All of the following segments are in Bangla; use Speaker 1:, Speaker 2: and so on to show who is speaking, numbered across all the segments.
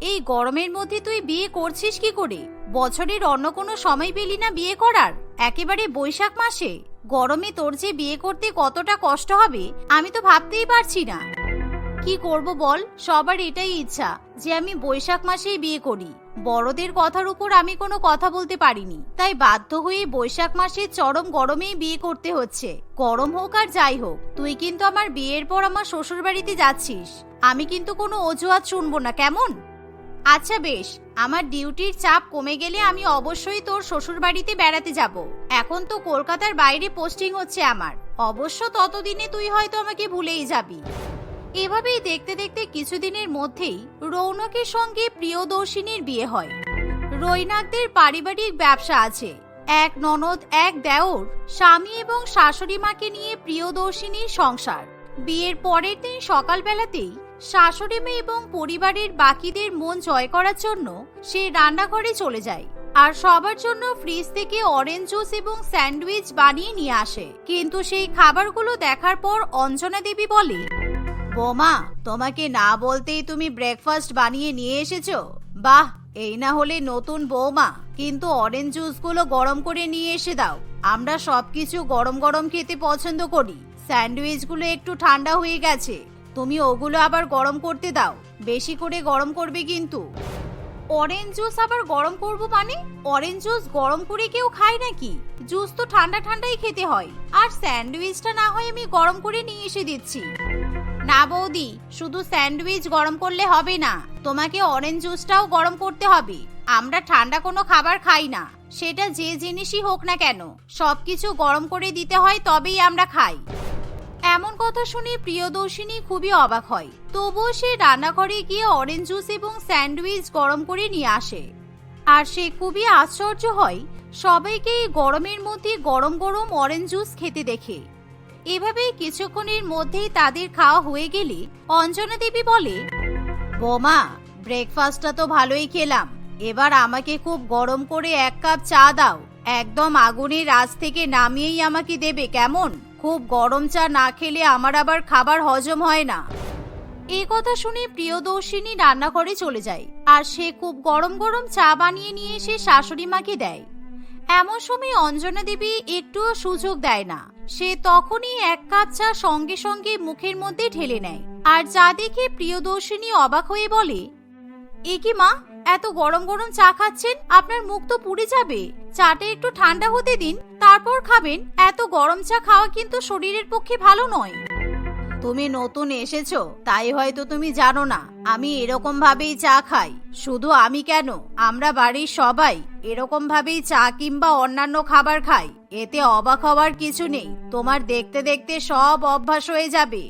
Speaker 1: এই গরমের মধ্যে তুই বিয়ে করছিস কি করে? বছরের অন্য কোনো সময় পেলি না বিয়ে করার? একেবারে বৈশাখ মাসে। গরমে তোর যে বিয়ে করতে কতটা কষ্ট হবে, আমি তো ভাবতেই পারছি না। কি করব বল? সবার এটাই ইচ্ছা যে আমি বৈশাখ মাসেই বিয়ে করি। বড়দের কথার উপর আমি কোনো কথা বলতে পারিনি। তাই বাধ্য হয়ে বৈশাখ মাসে চরম গরমেই বিয়ে করতে হচ্ছে। গরম হোক আর যাই হোক, তুই কিন্তু আমার বিয়ের পর আমার শ্বশুর বাড়িতে যাচ্ছিস। আমি কিন্তু কোনো অজুহাত শুনব না, কেমন? আচ্ছা বেশ, আমার ডিউটির চাপ কমে গেলে আমি অবশ্যই তোর শ্বশুর বাড়িতে বেড়াতে যাব। এখন তো কলকাতার বাইরে পোস্টিং হচ্ছে আমার। অবশ্য ততদিনে তুই হয়তো আমাকে ভুলেই যাবি। এভাবেই দেখতে দেখতে কিছুদিনের মধ্যেই রৌনকের সঙ্গে প্রিয়দর্শিনীর বিয়ে হয়। রৈনাকদের পারিবারিক ব্যবসা আছে। এক ননদ, এক দেওর, স্বামী এবং শাশুড়ি মাকে নিয়ে প্রিয়দর্শিনীর সংসার। বিয়ের পরের দিন সকালবেলাতেই শাশুড়ি মেয়ে এবং পরিবারের বাকিদের মন জয় করার জন্য সে রান্নাঘরে চলে যায় আর সবার জন্য ফ্রিজ থেকে অরেঞ্জ জুস এবং স্যান্ডউইচ বানিয়ে নিয়ে আসে। কিন্তু সেই খাবারগুলো দেখার পর অঞ্জনা দেবী বলে, বোমা, তোমাকে না বলতেই তুমি ব্রেকফাস্ট বানিয়ে নিয়ে এসেছ? বাহ, এই না হলে নতুন বৌমা। কিন্তু অরেঞ্জ জুসগুলো গরম করে নিয়ে এসে দাও। আমরা সবকিছু গরম গরম খেতে পছন্দ করি। স্যান্ডউইচগুলো একটু ঠান্ডা হয়ে গেছে। তুমি ওগুলো আবার গরম করতে দাও। বেশি করে গরম করবে কিন্তু। অরেঞ্জ জুস আবার গরম করব মানে? অরেঞ্জ জুস গরম করে কেউ খায় নাকি? জুস তো ঠান্ডা ঠান্ডাই খেতে হয়। আর স্যান্ডউইচটা না হয় আমি গরম করে নিয়ে এসে দিচ্ছি। না বৌদি, শুধু স্যান্ডউইচ গরম করলে হবে না। তোমাকে অরেঞ্জ জুসটাও গরম করতে হবে। আমরা ঠান্ডা কোনো খাবার খাই না। সেটা যে জিনিসই হোক না কেন, সবকিছু গরম করে দিতে হয় তবেই আমরা খাই। এমন কথা শুনে প্রিয়দর্শিনী খুবই অবাক হয়। তবুও সে রান্নাঘরে গিয়ে অরেঞ্জ জুস এবং স্যান্ডউইচ গরম করে নিয়ে আসে। আর সে খুবই আশ্চর্য হয়, সবাইকে গরমের মধ্যে গরম গরম অরেঞ্জ জুস খেতে দেখে। এভাবেই কিছুক্ষণের মধ্যেই তাদের খাওয়া হয়ে গেলে অঞ্জনা দেবী বলে, বোমা ব্রেকফাস্টটা তো ভালোই খেলাম। এবার আমাকে খুব গরম করে এক কাপ চা দাও। একদম আগুনের আজ থেকে নামিয়েই আমাকে দেবে, কেমন? খুব গরম চা না খেলে আমার আবার খাবার হজম হয় না। এই কথা শুনে প্রিয়দর্শিনী রান্নাঘরে চলে যায় আর সে খুব গরম গরম চা বানিয়ে নিয়ে এসে শাশুড়ি মাকে দেয়। এমন সময় অঞ্জনা দেবী একটুও সুযোগ দেয় না। সে তখনই এক কাপ চা সঙ্গে সঙ্গে মুখের মধ্যে ঢেলে নেয়। আর যা দেখে প্রিয়দর্শিনী অবাক হয়ে বলে, এ কি মা এত গরম গরম চা খাচ্ছেন? আপনার মুখ তো পুড়ে যাবে। চাটা একটু ঠান্ডা হতে দিন তারপর খাবেন। এত গরম চা খাওয়া কিন্তু শরীরের পক্ষে ভালো নয়। তুমি নতুন এসেছ তাই হয়তো তুমি জানো না আমি এরকম ভাবেই চা খাই। শুধু আমি কেন? আমরা বাড়ির সবাই এরকম ভাবেই চা কিংবা অন্যান্য খাবার খাই। এতে অবাক হওয়ার কিছু নেই। তোমার দেখতে দেখতে সব অভ্যাস হয়ে যাবে।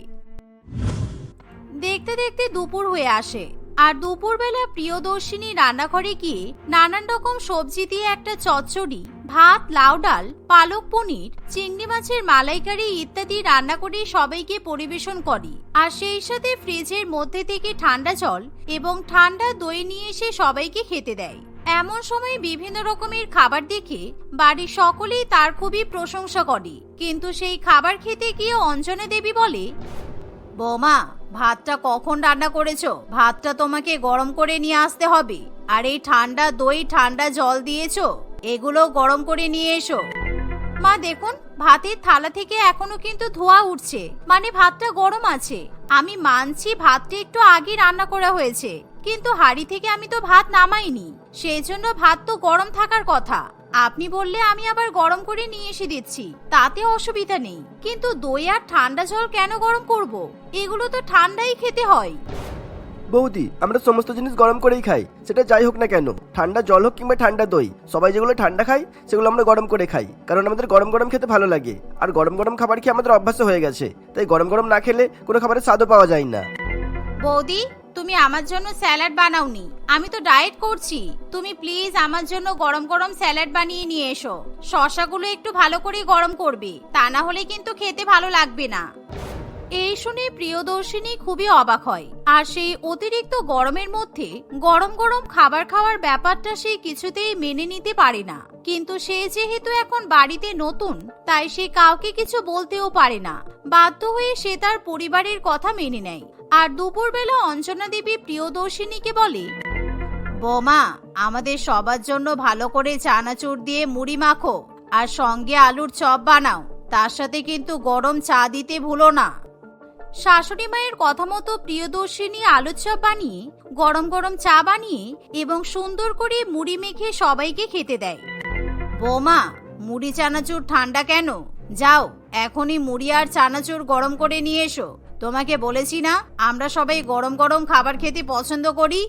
Speaker 1: দেখতে দেখতে দুপুর হয়ে আসে। আর দুপুরবেলা প্রিয়দর্শিনী রান্নাঘরে গিয়ে নানান রকম সবজি দিয়ে একটা চচ্চড়ি, ভাত, লাউ ডাল, পালক পনির, চিংড়ি মাছের মালাইকারি ইত্যাদি রান্না করে সবাইকে পরিবেশন করে। আর সেই সাথে ফ্রিজের মধ্যে থেকে ঠান্ডা জল এবং ঠান্ডা দই নিয়ে এসে সবাইকে খেতে দেয়। এমন সময় বিভিন্ন রকমের খাবার দেখে বাড়ির সকলেই তার খুবই প্রশংসা করে। কিন্তু সেই খাবার খেতে গিয়ে অঞ্জনা দেবী বলে বৌমা, ভাতটা কখন রান্না করেছ? ভাতটা তোমাকে গরম করে নিয়ে আসতে হবে। আর এই ঠান্ডা দই, ঠান্ডা জল দিয়েছ এগুলো গরম করে নিয়ে এসো। মা, দেখুন, ভাতের থালা থেকে এখনও কিন্তু ধোয়া উঠছে। মানে ভাতটা গরম আছে। আমি মানছি ভাতটা একটু আগে রান্না করা হয়েছে। কিন্তু হাড়ি থেকে আমি তো ভাত নামাইনি। সেই জন্য ভাত তো গরম থাকার কথা। আপনি বললে আমি আবার গরম করে নিয়ে এসে দিচ্ছি তাতে অসুবিধা নেই। কিন্তু দই আর ঠান্ডা জল কেন গরম করব? এগুলো তো ঠান্ডাই খেতে হয়।
Speaker 2: বৌদি আমরা সমস্ত জিনিস গরম করেই খাই সেটা যাই হোক না কেন। ঠান্ডা জল হোক কিংবা ঠান্ডা দই সবাই যেগুলো ঠান্ডা খাই সেগুলো আমরা গরম করে খাই কারণ আমাদের গরম গরম খেতে ভালো লাগে। আর গরম গরম খাবার খেয়ে আমাদের অভ্যাস হয়ে গেছে তাই গরম গরম না খেলে কোনো খাবারের স্বাদও পাওয়া যায় না।
Speaker 1: বৌদি তুমি আমার জন্য স্যালাড বানাওনি। আমি তো ডায়েট করছি। তুমি প্লিজ আমার জন্য গরম গরম স্যালাড বানিয়ে নিয়ে এসো। শশাগুলো একটু ভালো করে গরম করবে। তা না হলে কিন্তু খেতে ভালো লাগবে না। এই শুনে প্রিয়দর্শিনী খুবই অবাক হয়। আর সেই অতিরিক্ত গরমের মধ্যে গরম গরম খাবার খাওয়ার ব্যাপারটা সে কিছুতেই মেনে নিতে পারে না। কিন্তু সে যেহেতু এখন বাড়িতে নতুন, তাই সে কাউকে কিছু বলতেও পারে না। বাধ্য হয়ে সে তার পরিবারের কথা মেনে নেয়। আর দুপুরবেলা অঞ্জনা দেবী প্রিয়দর্শিনীকে বলে, বোমা, আমাদের সবার জন্য ভালো করে চানাচুর দিয়ে মুড়ি মাখো আর সঙ্গে আলুর চপ বানাও। তার সাথে কিন্তু গরম চা দিতে ভুলো না। শাশুড়ি মায়ের কথা মতো প্রিয়দর্শিনী আলুর চপ বানিয়ে, গরম গরম চা বানিয়ে এবং সুন্দর করে মুড়ি মেখে সবাইকে খেতে দেয়। বোমা, মুড়ি চানাচুর ঠান্ডা কেন? যাও, এখনই মুড়ি আর চানাচুর গরম করে নিয়ে এসো। তোমাকে বলেছি না, আমরা সবাই গরম গরম খাবার খেতে পছন্দ করি?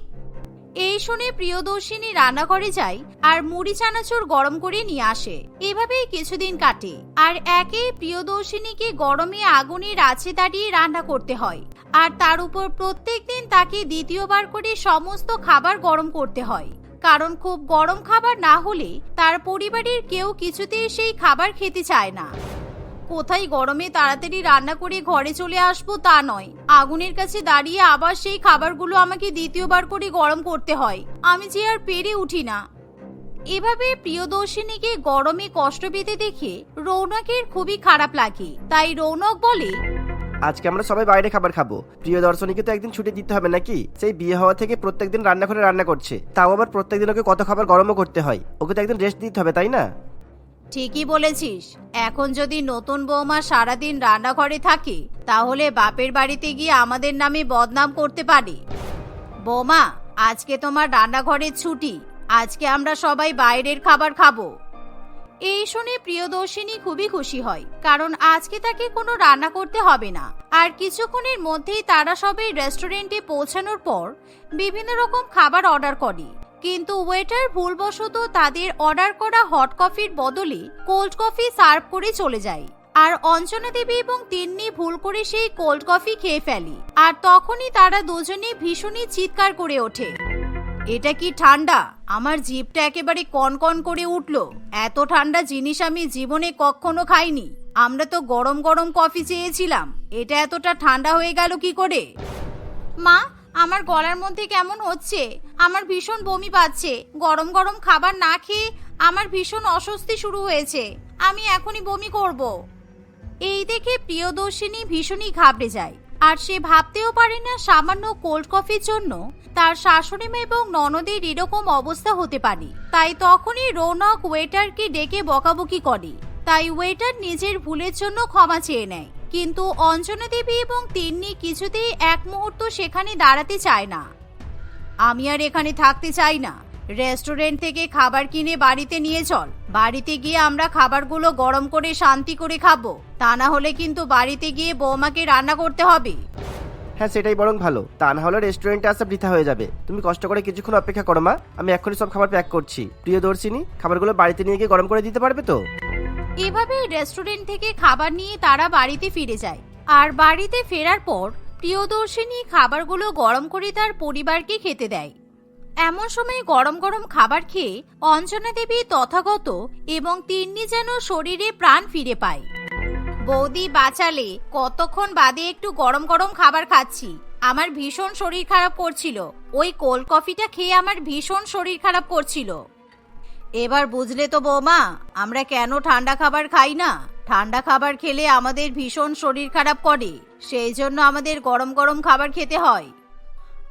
Speaker 1: এই শুনে প্রিয়দর্শিনী রান্নাঘরে যায় আর মুড়ি চানাচুর গরম করে নিয়ে আসে। এভাবেই কিছুদিন কাটে। আর একে প্রিয়দর্শিনীকে গরমে আগুনের আছে দাঁড়িয়ে রান্না করতে হয়। আর তার উপর প্রত্যেক দিন তাকে দ্বিতীয়বার করে সমস্ত খাবার গরম করতে হয়। কারণ খুব গরম খাবার না হলে তার পরিবারের কেউ কিছুতেই সেই খাবার খেতে চায় না। কোথায় গরমে তাড়াতাড়ি রান্না করে ঘরে চলে আসব তা নয়। আগুনের কাছে দাঁড়িয়ে আবার সেই খাবারগুলো আমাকে দ্বিতীয়বার করে গরম করতে হয়। আমি যে আর পেরে উঠি না। এভাবে প্রিয়দর্শিনীকে গরমে কষ্ট পেতে দেখে রৌনকের খুবই খারাপ লাগে। তাই রৌনক বলে,
Speaker 2: আজকে আমরা সবাই বাইরে খাবার খাব। প্রিয় দর্শনীকে তো একদিন ছুটি দিতে হবে নাকি? সেই বিয়ে হওয়া থেকে প্রত্যেকদিন রান্নাঘরে রান্না করছে। তাও আবার প্রত্যেকদিন ওকে কত খাবার গরমও করতে হয়। ওকে তো একদিন রেস্ট দিতে হবে, তাই না?
Speaker 1: ঠিকই বলেছিস। এখন যদি নতুন বৌমা সারাদিন রান্নাঘরে থাকে, তাহলে বাপের বাড়িতে গিয়ে আমাদের নামে বদনাম করতে পারে। বৌমা, আজকে তোমার রান্নাঘরের ছুটি। আজকে আমরা সবাই বাইরের খাবার খাব। এই শুনে প্রিয়দর্শিনী খুবই খুশি হয়, কারণ আজকে তাকে কোনো রান্না করতে হবে না। আর কিছুক্ষণের মধ্যেই তারা সবাই রেস্টুরেন্টে পৌঁছানোর পর বিভিন্ন রকম খাবার অর্ডার করে। কিন্তু ওয়েটার ভুলবশত তাদের অর্ডার করা হট কফির বদলে কোল্ড কফি সার্ভ করে চলে যায়। আর অঞ্জনা দেবী এবং তিন্নি ভুল করে সেই কোল্ড কফি খেয়ে ফেলি। আর তখনই তারা দুজনে ভীষণই চিৎকার করে ওঠে। এটা কি ঠান্ডা? আমার জিভটা একেবারে কনকন করে উঠল। এত ঠান্ডা জিনিস আমি জীবনে কখনো খাইনি। আমরা তো গরম গরম কফি চেয়েছিলাম। এটা এতটা ঠান্ডা হয়ে গেল কি করে? মা আমার গলার মধ্যে কেমন হচ্ছে? আমার ভীষণ বমি পাচ্ছে। গরম গরম খাবার না খেয়ে আমার ভীষণ অস্বস্তি শুরু হয়েছে। আমি এখনই বমি করব। এই দেখে প্রিয়দর্শিনী ভীষণই ঘাবড়ে যায়। আর সে ভাবতেও পারে না সামান্য কোল্ড কফির জন্য তার শাশুড়ি মেয়ে এবং ননদের এরকম অবস্থা হতে পারে। তাই তখনই রৌনক ওয়েটারকে ডেকে বকাবকি করে। তাই ওয়েটার নিজের ভুলের জন্য ক্ষমা চেয়ে নেয়। কিন্তু অঞ্জনা দেবী এবং তিন্নি কিছুতেই এক মুহূর্ত সেখানে দাঁড়াতে চায় না। আমি আর এখানে থাকতে চাই না। রেস্টুরেন্ট থেকে খাবার কিনে বাড়িতে নিয়ে চল। বাড়িতে গিয়ে আমরা খাবারগুলো গরম করে শান্তি করে খাব। তা না হলে কিন্তু বাড়িতে গিয়ে বৌমাকে রান্না করতে হবে।
Speaker 2: হ্যাঁ সেটাই বরং ভালো। তা না হলে রেস্টুরেন্টে আসা বৃথা হয়ে যাবে। তুমি কষ্ট করে কিছুক্ষণ অপেক্ষা করো মা। আমি এখনই সব খাবার প্যাক করছি। প্রিয় দর্শিনী খাবারগুলো বাড়িতে নিয়ে গিয়ে গরম করে দিতে পারবে তো?
Speaker 1: এভাবে রেস্টুরেন্ট থেকে খাবার নিয়ে তারা বাড়িতে ফিরে যায়। আর বাড়িতে ফেরার পর প্রিয়দর্শিনী খাবারগুলো গরম করে তার পরিবারকে খেতে দেয়। এমন সময় গরম গরম খাবার খেয়ে অঞ্জনা দেবী তথাগত এবং তিন্নি যেন শরীরে প্রাণ ফিরে পায়। বৌদি বাঁচালে, কতক্ষণ বাদে একটু গরম গরম খাবার খাচ্ছি। আমার ভীষণ শরীর খারাপ করছিল। ওই কোল্ড কফিটা খেয়ে আমার ভীষণ শরীর খারাপ করছিল। এবার বুঝলে তো বৌমা, আমরা কেন ঠান্ডা খাবার খাই না? ঠান্ডা খাবার খেলে আমাদের ভীষণ শরীর খারাপ করে, সেই জন্য আমাদের গরম গরম খাবার খেতে হয়।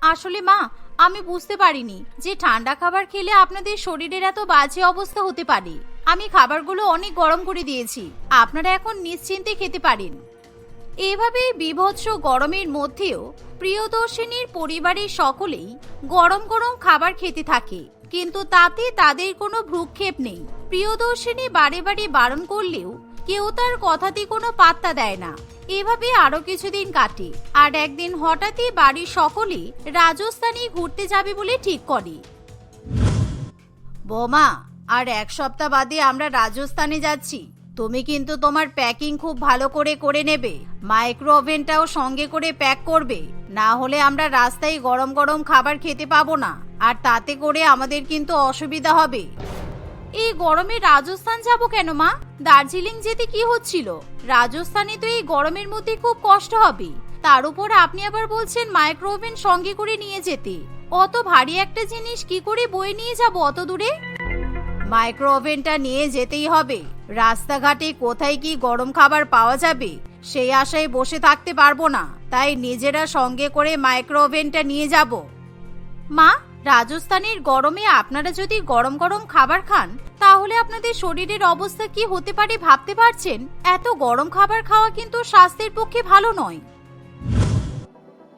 Speaker 1: আসলে মা, আমি বুঝতে পারিনি যে ঠান্ডা খাবার খেলে আপনাদের শরীরের এত বাজে অবস্থা হতে পারে। আমি খাবারগুলো অনেক গরম করে দিয়েছি, আপনারা এখন নিশ্চিন্তে খেতে পারেন। এভাবেই বিভৎস গরমের মধ্যেও প্রিয়দর্শিনীর পরিবারের সকলেই গরম গরম খাবার খেতে থাকে। কিন্তু তাতে তাদের কোনো ভ্রুক্ষেপ নেই। প্রিয়দর্শিনী বারে বারে বারণ করলেও কেউ তার কথাতে কোনো পাত্তা দেয় না। এভাবে আরও কিছুদিন কাটে আর একদিন হঠাৎই বাড়ির সকলে রাজস্থানে ঘুরতে যাবে বলে ঠিক করে। বোমা, আর এক সপ্তাহ বাদে আমরা রাজস্থানে যাচ্ছি। তুমি কিন্তু তোমার প্যাকিং খুব ভালো করে করে নেবে। মাইক্রো ওভেনটাও সঙ্গে করে প্যাক করবে। না হলে আমরা রাস্তায় গরম গরম খাবার খেতে পাবো না। আর তাতে করে আমাদের কিন্তু অসুবিধা হবে। এই গরমে রাজস্থান যাব কেন, মা? দার্জিলিং যেতে কি হচ্ছিল? রাজস্থানে তো এই গরমের মধ্যে খুব কষ্ট হবে। তার উপর আপনি আবার বলছেন মাইক্রো ওভেন সঙ্গে করে নিয়ে যেতে। অত ভারী একটা জিনিস কি করে বয়ে নিয়ে যাব অত দূরে? মাইক্রো ওভেনটা নিয়ে যেতেই হবে। রাস্তাঘাটে কোথায় কি গরম খাবার পাওয়া যাবে, সেই আশায় বসে থাকতে পারব না। তাই নিজেরা সঙ্গে করে মাইক্রো ওভেনটা নিয়ে যাব। মা, রাজস্থানের গরমে আপনারা যদি গরম গরম খাবার খান, তাহলে আপনাদের শরীরের অবস্থা কি হতে পারে ভাবতে পারছেন? এত গরম খাবার খাওয়া কিন্তু স্বাস্থ্যের পক্ষে ভালো নয়।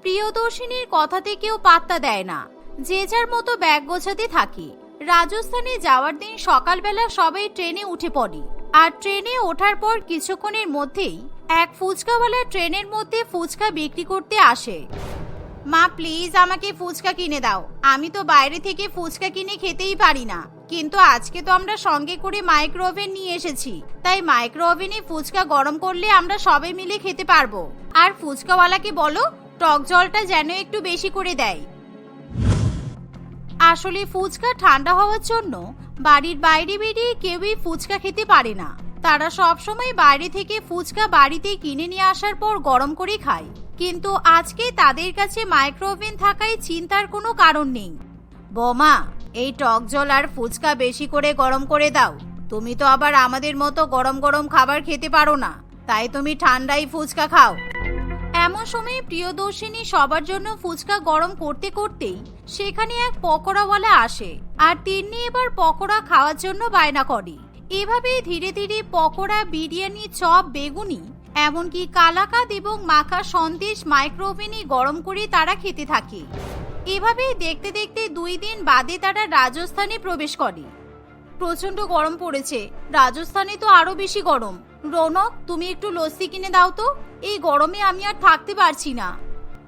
Speaker 1: প্রিয়দর্শিনীর কথাতে কেউ পাত্তা দেয় না। যে যার মতো ব্যাগ গোছাতে থাকি। রাজস্থানে যাওয়ার দিন সকালবেলা সবাই ট্রেনে উঠে পড়ি। আর ট্রেনে ওঠার পর কিছুক্ষণের মধ্যেই এক ফুচকাওয়ালা ট্রেনের মধ্যে ফুচকা বিক্রি করতে আসে। মা প্লিজ আমাকে ফুচকা কিনে দাও। আমি তো বাইরে থেকে ফুচকা কিনে খেতেই পারি না। কিন্তু আজকে তো আমরা সঙ্গে করে মাইক্রো ওভেন নিয়ে এসেছি। তাই মাইক্রো ওভেনে ফুচকা গরম করলে আমরা সবাই মিলে খেতে পারব। আর ফুচকাওয়ালাকে বলো, টক জলটা যেন একটু বেশি করে দেয়। আসলে ফুচকা ঠান্ডা হওয়ার জন্য বাড়ির বাইরে বেরিয়ে কেউই ফুচকা খেতে পারে না। তারা সব সময় বাইরে থেকে ফুচকা বাড়িতে কিনে নিয়ে আসার পর গরম করে খায়। কিন্তু আজকে তাদের কাছে মাইক্রোওভেন থাকায় চিন্তার কোনো কারণ নেই। বোমা, এই টক জল আর ফুচকা বেশি করে গরম করে দাও। তুমি তো আবার আমাদের মতো গরম গরম খাবার খেতে পারো না। তাই তুমি ঠান্ডাই ফুচকা খাও। এমন সময় প্রিয়দর্শিনী সবার জন্য ফুচকা গরম করতে করতেই সেখানে এক পকোড়াওয়ালা আসে আর তিন্নি এবার পকোড়া খাওয়ার জন্য বায়না করে। এভাবেই ধীরে ধীরে পকোড়া, বিরিয়ানি, চপ, বেগুনি, এমনকি কালাকাদ এবং মাখা সন্দেশ মাইক্রোওভেনে গরম করে তারা খেতে থাকে। এভাবেই দেখতে দেখতে দুই দিন বাদে তারা রাজস্থানে প্রবেশ করে। প্রচণ্ড গরম পড়েছে। রাজস্থানে তো আরও বেশি গরম। রৌনক, তুমি একটু লস্যি কিনে দাও তো। এই গরমে আমি আর থাকতে পারছি না।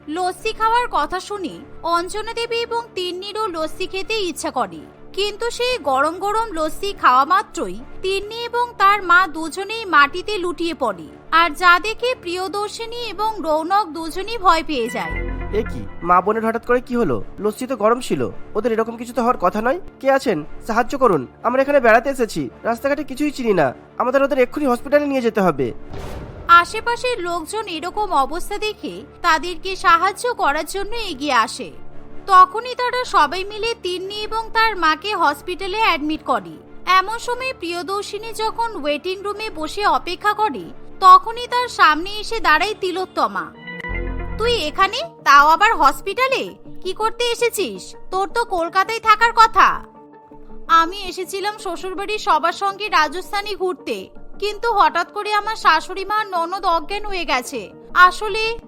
Speaker 1: লস্যি খাওয়ার কথা শুনে অঞ্জনা দেবী এবং তিন্নিরও লস্যি খেতে ইচ্ছা করে। কিন্তু সেই গরম গরম লস্যি খাওয়া মাত্রই তিন্নি এবং তার মা দুজনেই মাটিতে লুটিয়ে পড়ে। আর যা দেখে প্রিয়দর্শিনী এবং রৌনক দুজনেই ভয় পেয়ে যায়।
Speaker 2: এ কি? মা বোনের হঠাৎ করে কি হলো? লস্যি তো গরম ছিল। ওদের এরকম কিছু তো হওয়ার কথা নয়? কে আছেন? সাহায্য করুন। আমরা এখানে বেড়াতে এসেছি। রাস্তাঘাটে কিছুই চিনি না। আমাদের ওদের এক্ষুনি হসপিটালে নিয়ে যেতে হবে।
Speaker 1: আশেপাশের লোকজন এরকম অবস্থা দেখে তাদেরকে সাহায্য করার জন্য এগিয়ে আসে। তখনই তারা সবাই মিলে তিন্নি এবং তার মাকে হসপিটালে অ্যাডমিট করে। এমন সময় প্রিয়দর্শিনী যখন ওয়েটিং রুমে বসে অপেক্ষা করে, তখনই তার সামনে এসে দাঁড়ায় তিলোত্তমা। তুই এখানে? তাও আবার হসপিটালে? কি করতে এসেছিস? তোর তো কলকাতায় থাকার কথা। আমি এসেছিলাম শ্বশুরবাড়ির সবার সঙ্গে রাজস্থানে ঘুরতে। কিন্তু হঠাৎ করে আমার শাশুড়ি মা ননদ অজ্ঞান হয়ে গেছে। আসলে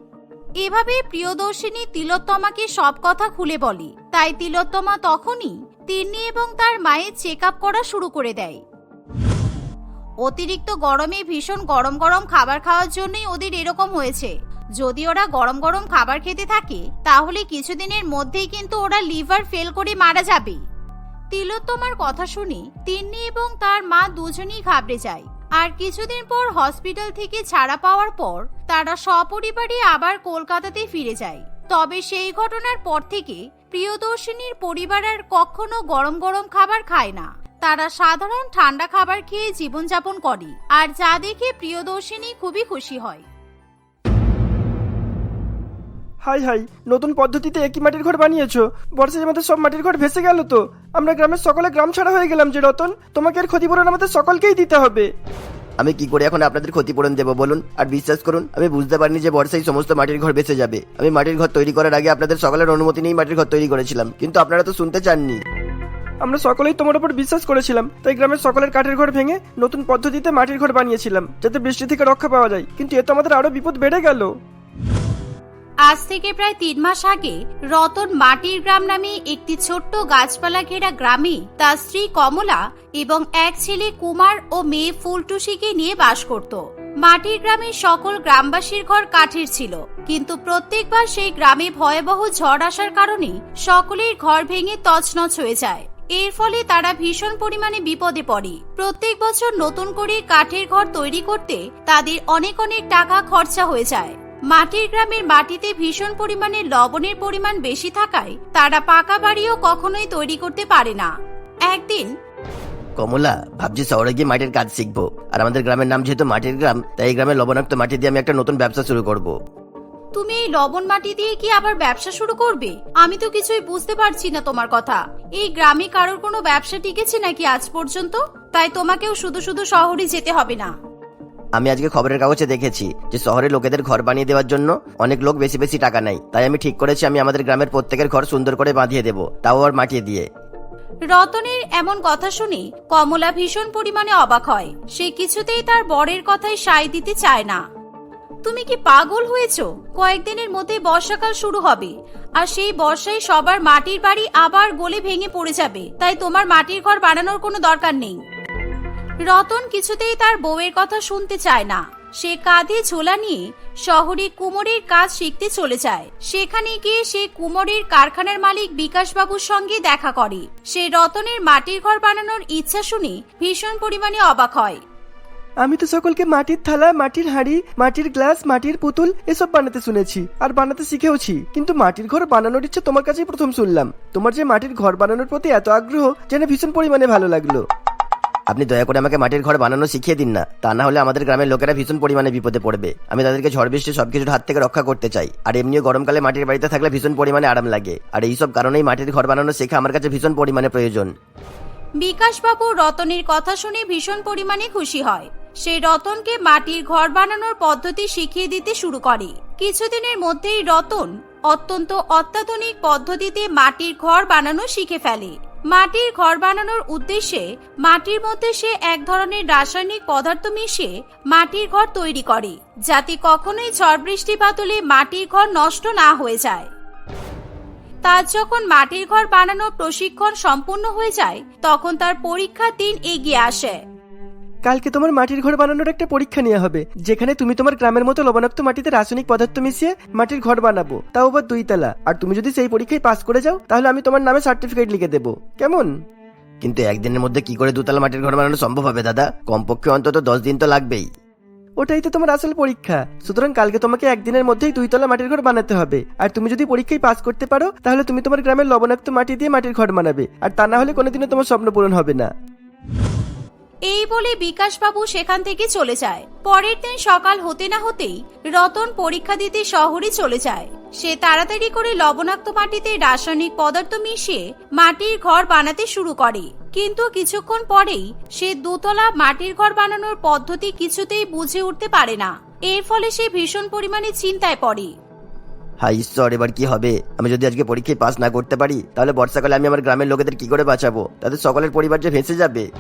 Speaker 1: এভাবে প্রিয়দর্শিনী তিলোত্তমাকে সব কথা খুলে বলে। তাই তিলোত্তমা তখনই তিন্নি এবং তার মায়ের চেক করা শুরু করে দেয়। অতিরিক্ত গরমে ভীষণ গরম গরম খাবার খাওয়ার জন্যই ওদের এরকম হয়েছে। যদি ওরা গরম গরম খাবার খেতে থাকে, তাহলে কিছুদিনের মধ্যেই কিন্তু ওরা লিভার ফেল করে মারা যাবে। তিলোত্তমার কথা শুনে তিন্নি এবং তার মা দুজনেই ঘাবড়ে যায়। আর কিছুদিন পর হসপিটাল থেকে ছাড়া পাওয়ার পর তারা সপরিবারে আবার কলকাতাতে ফিরে যায়। তবে সেই ঘটনার পর থেকে প্রিয়দর্শিনীর পরিবার আর কখনো গরম গরম খাবার খায় না। তারা সাধারণ ঠান্ডা খাবার খেয়ে জীবনযাপন করে। আর যা দেখে প্রিয়দর্শিনী খুবই খুশি হয়।
Speaker 2: হাই হাই নতুন পদ্ধতিতে একই মাটির ঘর বানিয়েছো। বর্ষায় আমাদের সব মাটির ঘর ভেসে গেল তো। আমরা গ্রামের সকলে গ্রাম ছাড়া হয়ে গেলাম যে রতন তোমাকে এর ক্ষতিপূরণ আমাদের সকলকেই দিতে হবে।
Speaker 3: আমি কি করে এখন আপনাদের ক্ষতিপূরণ দেবো বলুন? আর বিশ্বাস করুন আমি বুঝতে পারিনি যে বর্ষায় সমস্ত মাটির ঘর বেঁচে যাবে। আমি মাটির ঘর তৈরি করার আগে আপনাদের সকলের অনুমতি নিয়েই মাটির ঘর তৈরি করেছিলাম কিন্তু আপনারা তো শুনতে চাননি।
Speaker 2: আমরা সকলেই তোমার উপর বিশ্বাস করেছিলাম তাই গ্রামের সকলের কাঠের ঘর ভেঙে নতুন পদ্ধতিতে মাটির ঘর বানিয়েছিলাম যাতে বৃষ্টি থেকে রক্ষা পাওয়া যায়। কিন্তু এ তো আমাদের আরও বিপদ বেড়ে গেল।
Speaker 1: আজ থেকে প্রায় তিন মাস আগে রতন মাটির গ্রাম নামে একটি ছোট্ট গাছপালা ঘেরা গ্রামে তার স্ত্রী কমলা এবং এক ছেলে কুমার ও মেয়ে ফুলটুসিকে নিয়ে বাস করত। মাটির গ্রামের সকল গ্রামবাসীর ঘর কাঠের ছিল, কিন্তু প্রত্যেকবার সেই গ্রামে ভয়াবহ ঝড় আসার কারণে সকলের ঘর ভেঙে তছনছ হয়ে যায়। এর ফলে তারা ভীষণ পরিমাণে বিপদে পড়ে। প্রত্যেক বছর নতুন করে কাঠের ঘর তৈরি করতে তাদের অনেক অনেক টাকা খরচা হয়ে যায়। মাটির গ্রামের মাটিতে ভীষণ পরিমাণে লবণের পরিমাণ বেশি থাকায় তারা পাকা বাড়িও কখনোই তৈরি করতে পারে না। একদিন
Speaker 3: কমলা ভাবছি শহরে গিয়ে মাটির কাজ শিখব। আর আমাদের গ্রামের নাম যেহেতু মাটির গ্রাম তাই এই গ্রামে লবণাক্ত মাটি দিয়ে আমি একটা নতুন ব্যবসা শুরু করব।
Speaker 1: তুমি এই লবণ মাটি দিয়ে কি আবার ব্যবসা শুরু করবে? আমি তো কিছুই বুঝতে পারছি না তোমার কথা। এই গ্রামে কারোর কোনো ব্যবসা টিকেছে নাকি আজ পর্যন্ত? তাই তোমাকেও শুধু শুধু শহরে যেতে হবে না।
Speaker 3: আমি আজকে খবরের কাগজে দেখেছি যে শহরে লোকেদের ঘর বানিয়ে দেওয়ার জন্য অনেক লোক বেশি বেশি টাকা নেয়। তাই আমি ঠিক করেছি আমি আমাদের গ্রামের প্রত্যেকের ঘর সুন্দর করে বাঁধিয়ে দেবো, তাও আবার মাটিয়ে দিয়ে।
Speaker 1: রতনের এমন কথা শুনে কমলা ভীষণ পরিমাণে অবাক হয়। সে কিছুতেই তার বরের কথায় সায় দিতে চায় না। তুমি কি পাগল হয়েছো? কয়েকদিনের মধ্যে বর্ষাকাল শুরু হবে, আর সেই বর্ষায় সবার মাটির বাড়ি আবার গলে ভেঙে পড়ে যাবে। তাই তোমার মাটির ঘর বানানোর কোনো দরকার নেই। রতন কিছুতেই তার বউয়ের কথা শুনতে চায় না। সে কাঁধে ঝোলা নিয়ে শহরে কুমোরের কাজ শিখতে চলে যায়। সেখানে গিয়ে সে কুমোরের কারখানার মালিক বিকাশবাবুর সঙ্গে দেখা করে। সে রতনের মাটির ঘর বানানোর ইচ্ছা শুনে ভীষণ পরিমাণে অবাক হয়।
Speaker 2: আমি তো সকলকে মাটির থালা, মাটির হাঁড়ি, মাটির গ্লাস, মাটির পুতুল এসব বানাতে শুনেছি আর বানাতে শিখেওছি। কিন্তু মাটির ঘর বানানোর ইচ্ছে তোমার কাছেই প্রথম শুনলাম। তোমার যে মাটির ঘর বানানোর প্রতি এত আগ্রহ, জেনে ভীষণ পরিমাণে ভালো লাগল।
Speaker 3: আপনি দয়া করে আমাকে মাটির ঘর বানানো শিখিয়ে দিন না। তা না হলে আমাদের গ্রামের লোকেরা ভীষণ পরিমাণে বিপদে পড়বে। আমি তাদেরকে ঝড় বৃষ্টি সবকিছুর হাত থেকে রক্ষা করতে চাই। আর এমনিও গরমকালে মাটির বাড়িতে থাকলে ভীষণ পরিমাণে আরাম লাগে। আর এইসব কারণেই মাটির ঘর বানানো শেখা আমার কাছে ভীষণ পরিমাণে প্রয়োজন।
Speaker 1: বিকাশবাবু রতনের কথা শুনে ভীষণ পরিমাণে খুশি হয়। সে রতনকে মাটির ঘর বানানোর পদ্ধতি শিখিয়ে দিতে শুরু করে। কিছুদিনের মধ্যেই রতন অত্যন্ত অত্যাধুনিক পদ্ধতিতে মাটির ঘর বানানো শিখে ফেলে। মাটির ঘর বানানোর উদ্দেশ্যে মাটির মধ্যে সে এক ধরনের রাসায়নিক পদার্থ মিশিয়ে মাটির ঘর তৈরি করে, যাতে কখনোই ঝড় বৃষ্টিপাত হলে মাটির ঘর নষ্ট না হয়ে যায়। তার যখন মাটির ঘর বানানোর প্রশিক্ষণ সম্পূর্ণ হয়ে যায়, তখন তার পরীক্ষার দিন এগিয়ে আসে।
Speaker 2: কালকে তোমার মাটির ঘর বানানোর একটা পরীক্ষা নেওয়া হবে যেখানে তুমি তোমার গ্রামের মতো লবণাক্ত মাটিতে রাসায়নিক পদার্থ মিশিয়ে মাটির ঘর বানাবো তাও আবার দুই তলা। আর তুমি যদি সেই পরীক্ষায় পাস করে যাও তাহলে আমি তোমার নামে সার্টিফিকেট লিখে দেবো। কেমন?
Speaker 3: কিন্তু একদিনের মধ্যে কি করে দুতলা মাটির ঘর বানানো সম্ভব হবে দাদা? কমপক্ষে অন্তত দশ দিন তো লাগবেই।
Speaker 2: ওটাই তো তোমার আসল পরীক্ষা। সুতরাং কালকে তোমাকে একদিনের মধ্যেই দুই তলা মাটির ঘর বানাতে হবে। আর তুমি যদি পরীক্ষায় পাস করতে পারো তাহলে তুমি তোমার গ্রামের লবণাক্ত মাটি দিয়ে মাটির ঘর বানাবে। আর তা না হলে কোনোদিনও তোমার স্বপ্ন পূরণ হবে না।
Speaker 1: এই বলে বিকাশবাবু সেখান থেকে চলে যায়। পরের দিন সকাল হতে না হতেই রতন পরীক্ষা দিতে শহরে চলে যায়। সে তাড়াতাড়ি করে লবণাক্ত মাটিতে রাসায়নিক পদার্থ মিশিয়ে মাটির ঘর বানাতে শুরু করে। কিন্তু কিছুক্ষণ পরেই সে দোতলা মাটির ঘর বানানোর পদ্ধতি কিছুতেই বুঝে উঠতে পারে না। এর ফলে সে ভীষণ পরিমাণে চিন্তায় পড়ে।
Speaker 3: হাই ঈশ্বর, এবার কি হবে? আমি যদি আজকে পরীক্ষায় পাস না করতে পারি, তাহলে বর্ষাকালে আমি আমার গ্রামের লোকেদের কি করে বাঁচাবো? তাদের সকলের পরিবার যে ভেসে যাবে।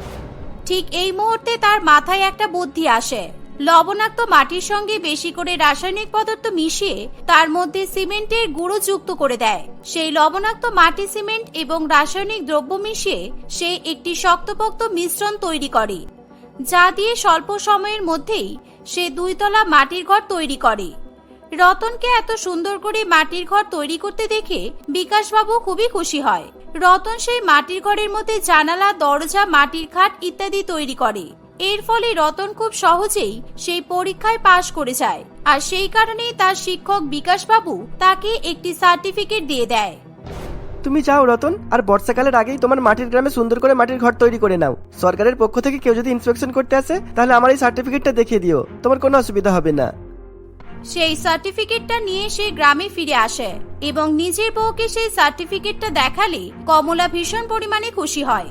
Speaker 1: ঠিক এই মুহূর্তে তার মাথায় একটা বুদ্ধি আসে। লবণাক্ত মাটির সঙ্গে বেশি করে রাসায়নিক পদার্থ মিশিয়ে তার মধ্যে সিমেন্টের গুঁড়ো যুক্ত করে দেয়। সেই লবণাক্ত মাটি সিমেন্ট এবং রাসায়নিক দ্রব্য মিশিয়ে সে একটি শক্তপোক্ত মিশ্রণ তৈরি করে, যা দিয়ে স্বল্প সময়ের মধ্যেই সে দুইতলা মাটির ঘর তৈরি করে। রতনকে এত সুন্দর করে মাটির ঘর তৈরি করতে দেখে বিকাশবাবু খুবই খুশি হয়। রতন সেই মাটির ঘরের মধ্যে জানালা, দরজা, মাটির খাট ইত্যাদি তৈরি করে। এর ফলে রতন খুব সহজেই সেই পরীক্ষায় পাশ করে যায়। আর সেই কারণেই তার শিক্ষক বিকাশবাবু তাকে একটি সার্টিফিকেট দিয়ে দেয়।
Speaker 2: তুমি যাও রতন, আর বর্ষাকালের আগেই তোমার মাটির গ্রামে সুন্দর করে মাটির ঘর তৈরি করে নাও। সরকারের পক্ষ থেকে কেউ যদি ইন্সপেকশন করতে আসে, তাহলে আমার এই সার্টিফিকেটটা দেখিয়ে দিও। তোমার কোনো অসুবিধা হবে না।
Speaker 1: সেই সার্টিফিকেটটা নিয়ে সে গ্রামে ফিরে আসে এবং নিজের বউকে সেই সার্টিফিকেটটা দেখালে কমলা ভীষণ পরিমাণে খুশি হয়।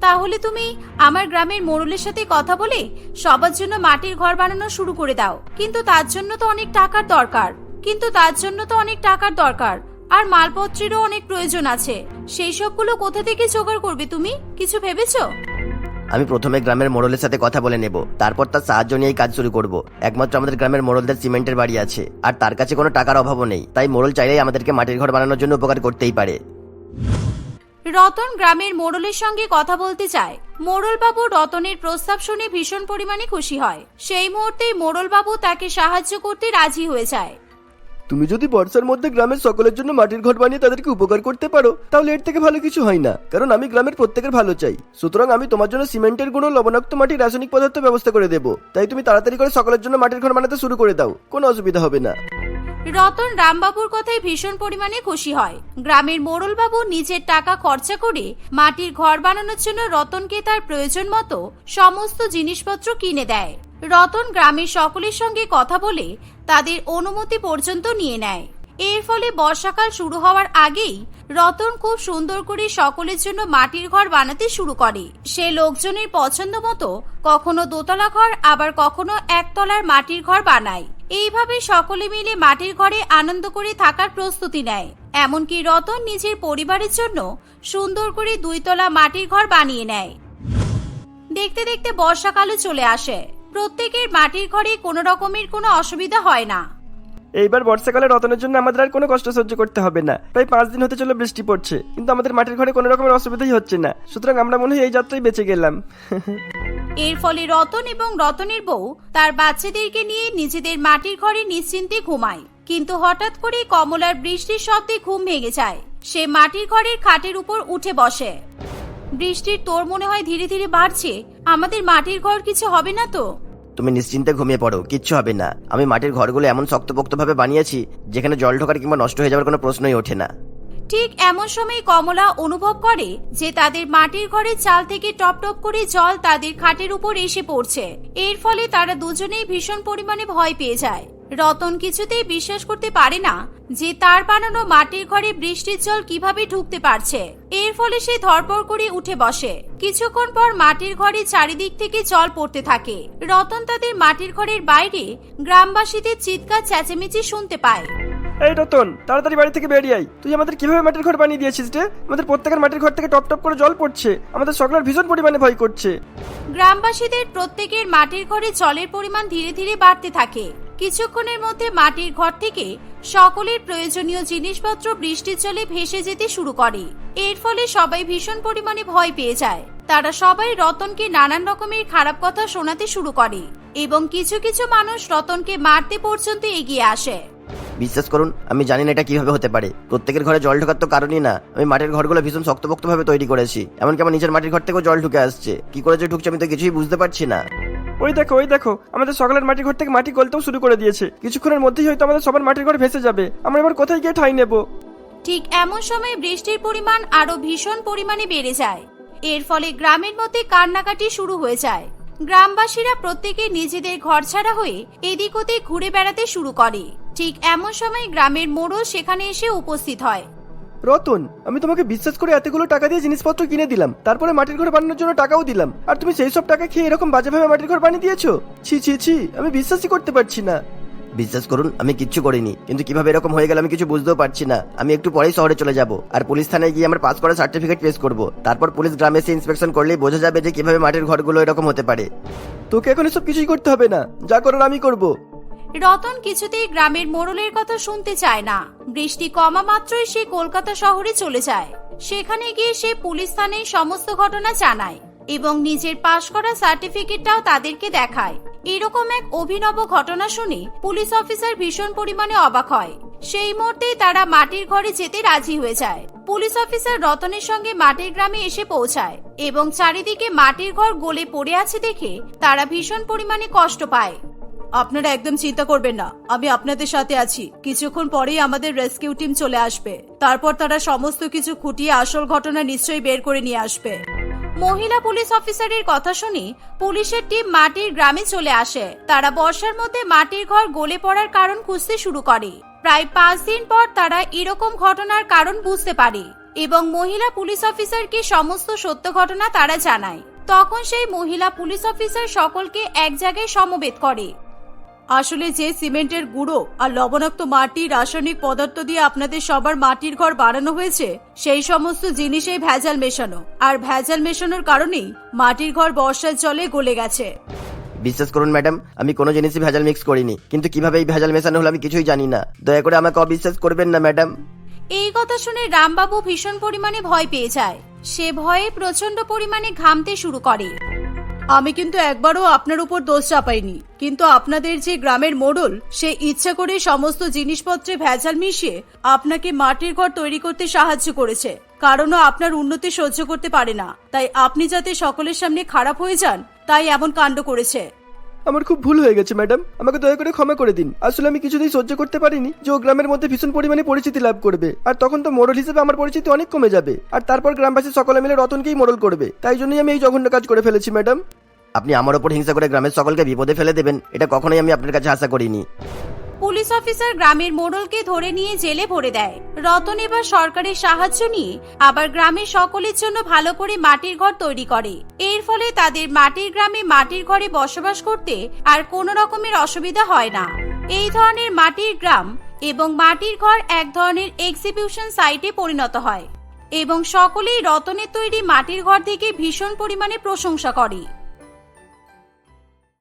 Speaker 1: তাহলে তুমি আমার গ্রামের মোড়লের সাথে কথা বলে সবার জন্য মাটির ঘর বানানো শুরু করে দাও। কিন্তু তার জন্য তো অনেক টাকার দরকার। কিন্তু তার জন্য তো অনেক টাকার দরকার। আর মালপত্রেরও অনেক প্রয়োজন আছে। সেই সবগুলো কোথা থেকে জোগাড় করবে তুমি? কিছু ভেবেছো?
Speaker 3: আমি প্রথমে গ্রামের মোড়লের সাথে কথা বলে নেব। তারপর তার সাহায্য নিয়েই কাজ শুরু করব। একমাত্র আমাদের গ্রামের মোড়লদের সিমেন্টের বাড়ি আছে। আর তার কাছে কোনো টাকার অভাবও নেই। তাই মোড়ল চাইলেই আমাদেরকে মাটির ঘর বানানোর জন্য উপকার করতেই পারে।
Speaker 1: রতন গ্রামের মোড়লের সঙ্গে কথা বলতে চায়। মোড়লবাবু রতনের প্রস্তাব শুনে ভীষণ পরিমাণে খুশি হয়। সেই মুহূর্তেই মোড়লবাবু তাকে সাহায্য করতে রাজি হয়ে যায়।
Speaker 2: তুমি যদি বর্ষার মধ্যে গ্রামের সকলের জন্য মাটির ঘর বানিয়ে তাদেরকে উপকার করতে পারো, তাহলে এর থেকে ভালো কিছু হয় না, কারণ আমি গ্রামের প্রত্যেকের ভালো চাই। সুতরাং আমি তোমার জন্য সিমেন্টের গুঁড়ো, লবণাক্ত মাটি রাসায়নিক পদার্থ ব্যবস্থা করে দেবো। তাই তুমি তাড়াতাড়ি করে সকলের জন্য মাটির ঘর বানাতে শুরু করে দাও। কোনো অসুবিধা হবে না।
Speaker 1: রতন রামবাবুর কথায় ভীষণ পরিমাণে খুশি হয়। গ্রামের মোড়লবাবু নিজের টাকা খরচা করে মাটির ঘর বানানোর জন্য রতনকে তার প্রয়োজন মতো সমস্ত জিনিসপত্র কিনে দেয়। রতন গ্রামের সকলের সঙ্গে কথা বলে তাদের অনুমতি পর্যন্ত নিয়ে নেয়। এর ফলে বর্ষাকাল শুরু হওয়ার আগেই রতন খুব সুন্দর করে সকলের জন্য মাটির ঘর বানাতে শুরু করে। সে লোকজনের পছন্দ মতো কখনো দোতলা ঘর, আবার কখনো একতলার মাটির ঘর বানায়। এইভাবে সকলে মিলে মাটির ঘরে আনন্দ করে থাকার প্রস্তুতি নেয়। এমনকি রতন নিজের পরিবারের জন্য সুন্দর করে দুইতলা মাটির ঘর বানিয়ে নেয়। দেখতে দেখতে বর্ষাকালও চলে আসে। প্রত্যেকের মাটির ঘরে কোনো রকমের কোনো অসুবিধা হয় না।
Speaker 2: এইবার বর্ষাকালে রতনের জন্য আমাদের আর কোনো কষ্ট সহ্য করতে হবে না। প্রায় পাঁচ দিন হতে চলে বৃষ্টি পড়ছে কিন্তু আমাদের মাটির ঘরে কোনো রকমের অসুবিধাই হচ্ছে না। সুতরাং আমরা মনে হয় এই যাত্রায় বেঁচে গেলাম।
Speaker 1: এর ফলে রতন এবং রতনের বউ তার বাচ্চাদেরকে নিয়ে নিজেদের মাটির ঘরে নিশ্চিন্তে ঘুমায়। কিন্তু হঠাৎ করে কমলার বৃষ্টির শব্দে ঘুম ভেঙে যায়। সে মাটির ঘরের খাটের উপর উঠে বসে। বৃষ্টির তোর মনে হয় ধীরে ধীরে বাড়ছে? আমাদের মাটির ঘর কিছু হবে না তো?
Speaker 3: তুমি নিশ্চিন্তে ঘুমিয়ে পড়ো কিচ্ছু হবে না। আমি মাটির ঘরগুলো এমন শক্তপোক্তভাবে বানিয়েছি যেখানে জল ঢোকার কিংবা নষ্ট হয়ে যাওয়ার কোনো প্রশ্নই ওঠে না।
Speaker 1: ঠিক এমন সময় কমলা অনুভব করে যে তাদের মাটির ঘরের চাল থেকে টপ টপ করে জল তাদের খাটের উপর এসে পড়ছে। এর ফলে তারা দুজনেই ভীষণ পরিমাণে ভয় পেয়ে যায়। রতন কিছুতেই বিশ্বাস করতে পারে না যে তার বানানো মাটির ঘরে বৃষ্টির জল কীভাবে ঢুকতে পারছে। এর ফলে সে ধরপড় করে উঠে বসে। কিছুক্ষণ পর মাটির ঘরে চারিদিক থেকে জল পড়তে থাকে। রতন তাদের মাটির ঘরের বাইরে গ্রামবাসীদের চিৎকার চেঁচেমেচি শুনতে পায়।
Speaker 2: এই রতন তাড়াতাড়ি বাড়ি থেকে বেরিয়ে আই তুই আমাদের কীভাবে মাটির ঘর বানিয়ে দিয়েছিস রে? আমাদের প্রত্যেকের মাটির ঘর থেকে টপ টপ করে জল পড়ছে। আমাদের সকলের ভীষণ পরিমাণে ভয় করছে।
Speaker 1: গ্রামবাসীদের প্রত্যেকের মাটির ঘরে জলের পরিমাণ ধীরে ধীরে বাড়তে থাকে। কিছুক্ষণের মধ্যে মাটির ঘর থেকে সকলের প্রয়োজনীয় জিনিসপত্র বৃষ্টির জলে ভেসে যেতে শুরু করে। এর ফলে সবাই ভীষণ পরিমাণে ভয় পেয়ে যায়। তারা সবাই রতনকে নানান রকমের খারাপ কথা শোনাতে শুরু করে এবং কিছু কিছু মানুষ রতনকে মারতে পর্যন্ত এগিয়ে আসে।
Speaker 3: বিশ্বাস করুন আমি জানি না এটা কীভাবে হতে পারে। প্রত্যেকের ঘরে জল ঢোকার তো কারণই না। আমি মাটির ঘরগুলো ভীষণ শক্তপোক্ত ভাবে তৈরি করেছি। এমনকি আমার নিজের মাটির ঘর থেকেও জল ঢুকে আসছে। কি করে যে ঢুকছে আমি তো কিছুই বুঝতে পারছি না।
Speaker 2: ওই দেখো ওই দেখো আমাদের সকলের মাটির ঘর থেকে মাটি গলতেও শুরু করে দিয়েছে। কিছুক্ষণের মধ্যেই হয়তো আমাদের সবার মাটির ঘর ভেসে যাবে। আমরা এবার কোথায় গিয়ে ঠাই নেব?
Speaker 1: ঠিক এমন সময় বৃষ্টির পরিমাণ আরও ভীষণ পরিমাণে বেড়ে যায়। এর ফলে গ্রামের মধ্যে কান্নাকাটি শুরু হয়ে যায়। গ্রামবাসীরা প্রত্যেকে নিজেদের ঘর ছাড়া হয়ে এদিক ওদিক ঘুরে বেড়াতে শুরু করে। ঠিক এমন সময় গ্রামের মোড়ল সেখানে এসে উপস্থিত হয়।
Speaker 2: রতন আমি তোমাকে বিশ্বাস করে এতগুলো টাকা দিয়ে জিনিসপত্র কিনে দিলাম। তারপরে মাটির ঘর বানানোর জন্য টাকাও দিলাম। আর তুমি সেই সব টাকা খেয়ে এরকম বাজেভাবে মাটির ঘর বানিয়ে দিয়েছ? ছি ছি ছি আমি বিশ্বাসই করতে পারছি না।
Speaker 3: বিশ্বাস করুন আমি কিচ্ছু করিনি। কিন্তু কীভাবে এরকম হয়ে গেল আমি কিছু বুঝতেও পারছি না। আমি একটু পরেই শহরে চলে যাব। আর পুলিশ থানায় গিয়ে আমার পাস করা সার্টিফিকেট পেশ করব। তারপর পুলিশ গ্রামে এসে ইন্সপেকশন করলেই বোঝা যাবে যে কীভাবে মাটির ঘরগুলো এরকম হতে পারে।
Speaker 2: তোকে এখন এসব কিছুই করতে হবে না। যা করার আমি করব।
Speaker 1: রতন কিছুতেই গ্রামের মোড়লের কথা শুনতে চায় না। বৃষ্টি কমা মাত্রই সে কলকাতা শহরে চলে যায়। সেখানে গিয়ে সে পুলিশ থানায় সমস্ত ঘটনা জানায় এবং নিজের পাশ করা সার্টিফিকেটটাও তাদেরকে দেখায়। এরকম এক অভিনব ঘটনা শুনে পুলিশ অফিসার ভীষণ পরিমাণে অবাক হয়। সেই মুহূর্তেই তারা মাটির ঘরে যেতে রাজি হয়ে যায়। পুলিশ অফিসার রতনের সঙ্গে মাটির গ্রামে এসে পৌঁছায় এবং চারিদিকে মাটির ঘর গলে পড়ে আছে দেখে তারা ভীষণ পরিমাণে কষ্ট পায়। আপনারা একদম চিন্তা করবেন না, আমি আপনাদের সাথে আছি। কিছুক্ষণ পরেই আমাদের রেস্কিউ টিম চলে আসবে। তারপর তারা সমস্ত কিছু খুঁটিয়ে আসল ঘটনা নিশ্চয়ই বের করে নিয়ে আসবে। মহিলা পুলিশ অফিসারের কথা শুনি পুলিশের টিম মাটির গ্রামে চলে আসে। তারা বর্ষার মধ্যে মাটির ঘর গলে পড়ার কারণ খুঁজতে শুরু করে। প্রায় পাঁচ দিন পর তারা এরকম ঘটনার কারণ বুঝতে পারে এবং মহিলা পুলিশ অফিসারকে সমস্ত সত্য ঘটনা তারা জানায়। তখন সেই মহিলা পুলিশ অফিসার সকলকে এক জায়গায় সমবেত করে। আসলে যে সিমেন্টের গুঁড়ো আর লবণাক্ত মাটি রাসায়নিক পদার্থ দিয়ে আপনাদের সবার মাটির ঘর বানানো হয়েছে সেই সমস্ত জিনিসেই ভেজাল মেশানো। আর ভেজাল মেশানোর কারণেই মাটির ঘর বর্ষার জলে গলে গেছে।
Speaker 3: বিশ্বাস করুন ম্যাডাম আমি কোনো জিনিসই ভেজাল মিক্স করিনি। কিন্তু কীভাবে এই ভেজাল মেশানো হলো আমি কিছুই জানি না। দয়া করে আমাকে অবিশ্বাস করবেন না ম্যাডাম।
Speaker 1: এই কথা শুনে রামবাবু ভীষণ পরিমাণে ভয় পেয়ে যায়। সে ভয়ে প্রচণ্ড পরিমাণে ঘামতে শুরু করে। আমি কিন্তু একবারও আপনার উপর দোষ চাপাইনি। কিন্তু আপনাদের যে গ্রামের মোড়ল, সে ইচ্ছা করে সমস্ত জিনিসপত্রে ভেজাল মিশিয়ে আপনাকে মাটির ঘর তৈরি করতে সাহায্য করেছে। কারণও আপনার উন্নতি সহ্য করতে পারে না। তাই আপনি যাতে সকলের সামনে খারাপ হয়ে যান, তাই এমন কাণ্ড করেছে।
Speaker 2: আমার খুব ভুল হয়ে গেছে, ম্যাডাম। আমাকে দয়া করে ক্ষমা করে দিন। আসলে আমি কিছুতেই সহ্য করতে পারিনি যে ও গ্রামের মধ্যে ভীষণ পরিমাণে পরিচিতি লাভ করবে। আর তখন তো মোড়ল হিসেবে আমার পরিচিতি অনেক কমে যাবে। আর তারপর গ্রামবাসী সকলে মিলে রতনকেই মোড়ল করবে। তাই জন্যই আমি এই জঘন্য কাজ করে ফেলেছি, ম্যাডাম।
Speaker 3: আপনি আমার ওপর হিংসা করে গ্রামের সকলকে বিপদে ফেলে দেবেন, এটা কখনোই আমি আপনার কাছে আশা করিনি।
Speaker 1: পুলিশ অফিসার গ্রামের মোড়লকে ধরে নিয়ে জেলে ভরে দেয়। রতন এবার সরকারের সাহায্য নিয়ে আবার গ্রামের সকলের জন্য ভালো করে মাটির ঘর তৈরি করে। এর ফলে তাদের মাটির গ্রামে মাটির ঘরে বসবাস করতে আর কোনো রকমের অসুবিধা হয় না। এই ধরনের মাটির গ্রাম এবং মাটির ঘর এক ধরনের এক্সিবিউশন সাইটে পরিণত হয় এবং সকলেই রতনের তৈরি মাটির ঘর থেকে ভীষণ পরিমাণে প্রশংসা করে।